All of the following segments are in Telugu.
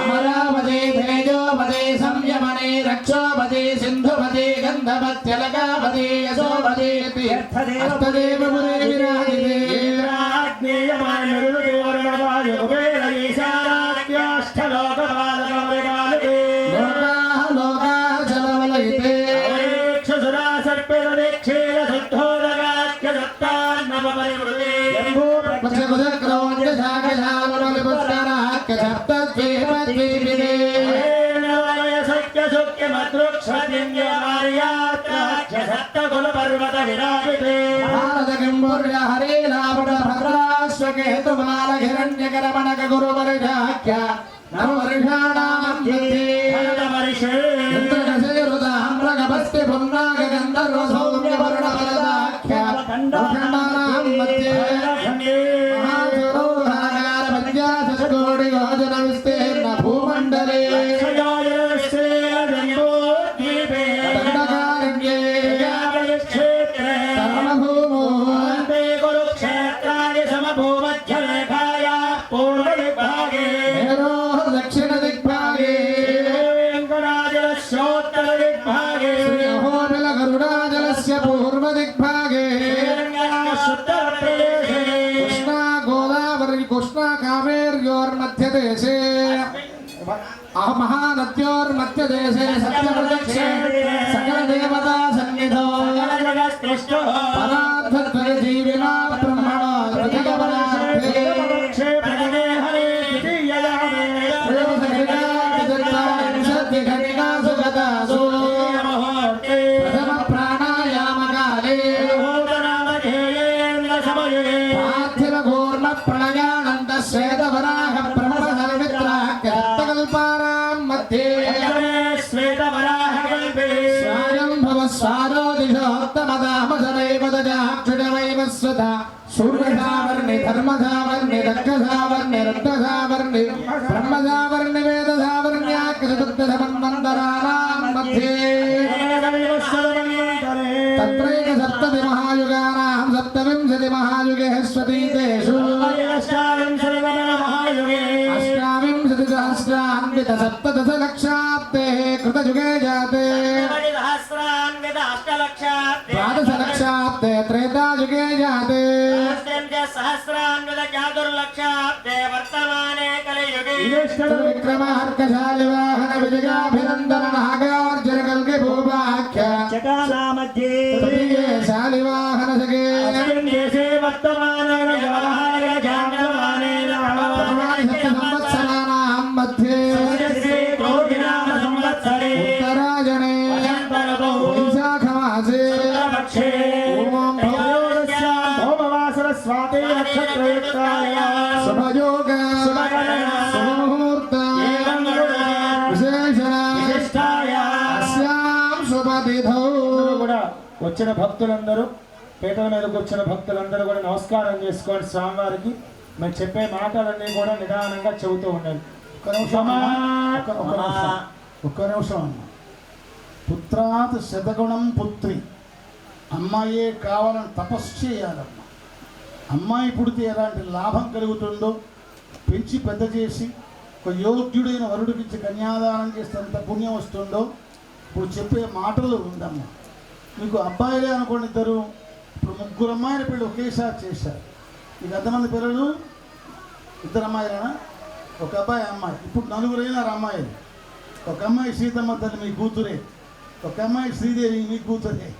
అమరావతి తేజోపతి సంయమనే రక్షోపతి సింధుపతి గంధవత్యలకాపతి యశోపతి అష్టదేవ పురే విరాజితే భారత కింపుర్య హరే లాభట భద్రాశ్వకేతుమాల హిరణ్యకరమణక గురువర్షాఖ్య నవవర్షాణాం మధ్యే से पूर्व दिग्भागे कृष्णा गोदावरी कृष्णा कावेर्योर्मध्य देशे महानद्योर्मध्य देशे सत्यप्रदक्षे। सकल देवता పార్థివ కూర్మ ప్రణయానంద శ్వేతవరాహ బ్రహ్మ సర్విత్రాకల్పానాం మధ్యే. స్వాయంభవ స్వారో దిశోత్తమదామసనైవ దజాక్షుడమైవ స్వత సూర్యసావర్ణి ధర్మసావర్ణి దక్షసావర్ణి రక్తసావర్ణి బ్రహ్మసావర్ణి వేదసావర్ణ్యాకృతమన్వంతరాణాం మధ్యే తత్రైక సప్తతి మహాయుగానాం अष्टाविंशति महायुगे स्वतीतेषु अष्टाविंशति सहस्रान्वित सप्तदश लक्षाब्देः कृतयुगे जाते। द्वादश लक्षाब्दे त्रेतायुगे जाते। सहस्रान्वित चातुर्लक्षाब्दे वर्तमाने कलियुगे। विक्रमहर्कशालिवा కూడా వచ్చిన భక్తులందరూ పీటల మీదకి వచ్చిన భక్తులందరూ కూడా నమస్కారం చేసుకోండి స్వామివారికి. మేము చెప్పే మాటలన్నీ కూడా నిదానంగా చెబుతూ ఉండండి. ఒక్క నిమిషం. ఒక్క- నిమిషం. అమ్మ. పుత్రాత్ శతగుణం పుత్రి. అమ్మాయే కావాలని తపస్సు చేయాలమ్మ. అమ్మాయి పుడితే ఎలాంటి లాభం కలుగుతుందో పెంచి పెద్ద చేసి ఒక యోగ్యుడైన వరుడికి ఇచ్చి కన్యాదానం చేస్తే ఎంత పుణ్యం వస్తుందో ఇప్పుడు చెప్పే మాటలు ఉందమ్మా మీకు అబ్బాయిలే అనుకోండి ఇద్దరు. ఇప్పుడు ముగ్గురు అమ్మాయిల పెళ్ళి ఒకేసారి చేశారు. మీకు ఎంతమంది పిల్లలు? ఇద్దరు అమ్మాయిలేనా? ఒక అబ్బాయి అమ్మాయి. ఇప్పుడు నలుగురైనారు అమ్మాయిలు. ఒక అమ్మాయి సీతమ్మ తల్లి మీ కూతురే. ఒక అమ్మాయి శ్రీదేవి మీ కూతురే.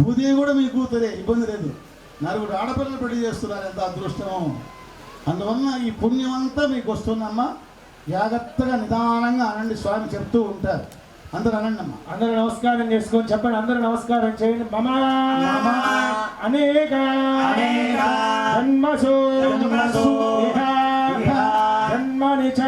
భూదేవి కూడా మీ కూతురే. ఇబ్బంది లేదు. నలుగురు ఆడపిల్లలు పెళ్ళి చేస్తున్నారు. ఎంత అదృష్టం అందువలన ఈ పుణ్యం అంతా మీకు వస్తుందమ్మా. జాగ్రత్తగా నిదానంగా అనండి స్వామి చెప్తూ ఉంటారు. అందరూ అనండి అమ్మా. అందరూ నమస్కారం చేసుకొని చెప్పండి అందరూ నమస్కారం చేయండి. మమ అనేక జన్మసు జన్మని చ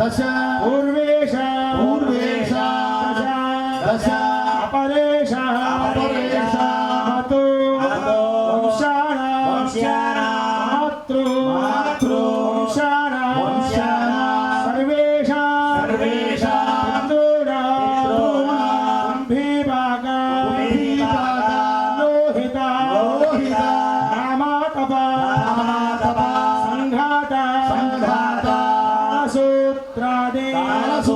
다시 한 오르면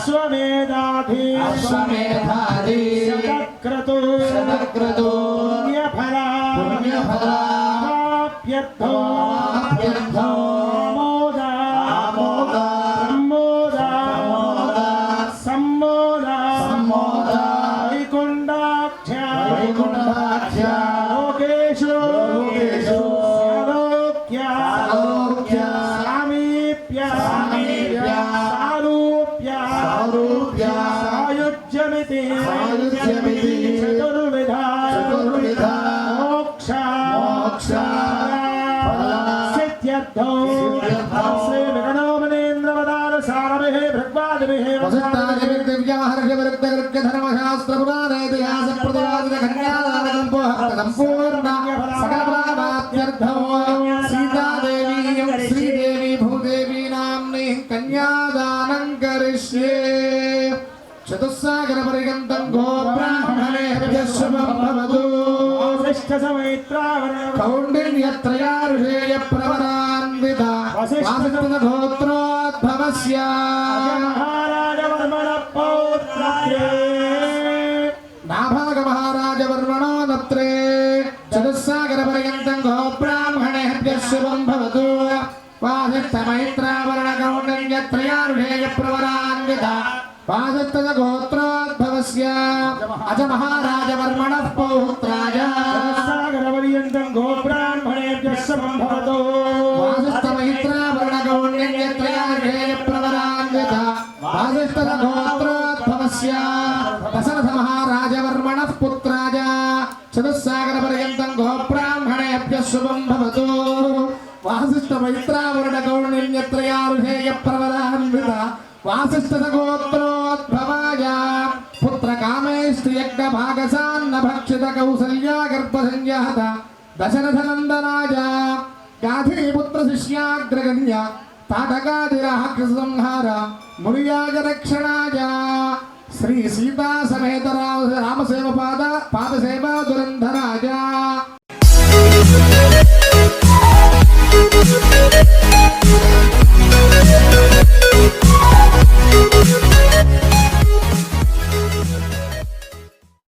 అశ్వమేధాధి. అశ్వమేధాది శతక్రతు. శతక్రతు. పుణ్యఫల పుణ్యఫల ప్రాప్యర్థో चतुस्सागरपर्यन्तं गोब्राह्मणेभ्यः शुभं भवतु कौण्डिन्यत्रयार्षेयप्रवरान्विता वासिष्ठगोत्रोद्भवस्य వాసిష్ఠమైత్రావరణ కౌండిన్యత్రయారుషేయ ప్రవరాన్విత వాసిష్ఠద గోత్రోద్భవస్య అజ మహారాజవర్మణः పౌత్రాయ సాగరపర్యంతం గోబ్రాహ్మణేభ్యः సమం భవతు వాసిష్ఠమహారాజవర్మణ పుత్రాయ చతుస్సాగర పర్యంతం గోబ్రాహ్మణేభ్య శుభం భవతు వాసిష్ఠ మైత్రావరుణ గౌణ్యత్రయారుషేయ ప్రవరాన్విత వాసిష్ఠ గోత్రోద్భవాయ పుత్ర కామేష్ట్రియజ్ఞ భాగసాన్న భక్షిత కౌసల్యా గర్భ సంజాత దశరథనందనాయ గాధీపుత్ర శిష్యాగ్రగణ్య తాటకాదిరాక్ష సంహార మునియాగ రక్షణాయ శ్రీ సీతా సమేత రామ రామసేవ పాద పాదసేవా దురంధరాయ